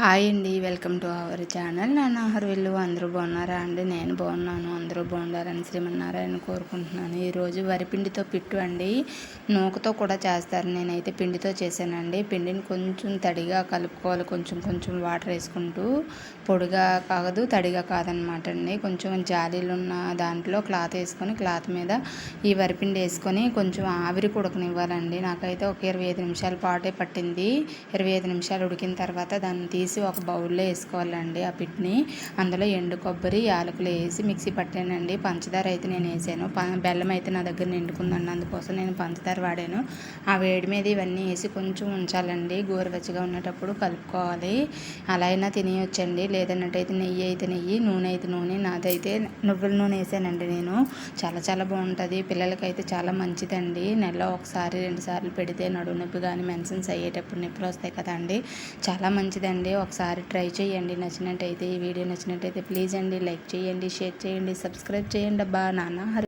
Hi అండి welcome to our channel. నేను ఆహార వెళ్ళు అందరూ బాగున్నారా అండి? నేను బాగున్నాను అందరూ బాగుండాలని శ్రీమన్నారాయణ కోరుకుంటున్నాను. ఈరోజు వరిపిండితో పిట్టు అండి. నూకతో కూడా చేస్తారు. నేనైతే పిండితో చేశానండి. పిండిని కొంచెం తడిగా కలుపుకోవాలి. కొంచెం కొంచెం వాటర్ వేసుకుంటూ పొడిగా కాదు తడిగా కాదనమాట అండి. కొంచెం జాలీలు ఉన్న దాంట్లో క్లాత్ వేసుకొని క్లాత్ మీద ఈ వరిపిండి వేసుకొని కొంచెం ఆవిరి కుడకనివ్వాలండి నాకైతే ఒక ఇరవై ఐదు నిమిషాల పాటే పట్టింది. ఇరవై ఐదు నిమిషాలు ఉడికిన తర్వాత దాన్ని తీసి తీసి ఒక బౌల్లో వేసుకోవాలండి ఆ పిట్ని. అందులో ఎండు కొబ్బరి యాలకులు వేసి మిక్సీ పట్టానండి. పంచదార అయితే నేను వేసాను. బెల్లం అయితే నా దగ్గర నిండుకుందండి. అందుకోసం నేను పంచదార వాడాను. ఆ వేడి మీద ఇవన్నీ వేసి కొంచెం ఉంచాలండి. గోరువెచ్చగా ఉన్నటప్పుడు కలుపుకోవాలి. అలా అయినా తినేయొచ్చండి. లేదన్నట్టయితే నెయ్యి అయితే నెయ్యి నూనె అయితే నూనె. నాదైతే నువ్వుల నూనె వేసానండి నేను. చాలా చాలా బాగుంటుంది. పిల్లలకైతే చాలా మంచిదండి. నెలలో ఒకసారి రెండు సార్లు పెడితే నడువు నొప్పి కానీ మెన్సన్స్ అయ్యేటప్పుడు నొప్పులు వస్తాయి కదండి. చాలా మంచిదండి. ఒకసారి ట్రై చేయండి. నచ్చినట్టయితే ఈ వీడియో నచ్చినట్టయితే ప్లీజ్ అండి లైక్ చేయండి షేర్ చేయండి సబ్స్క్రైబ్ చేయండి అబ్బా నాన్న.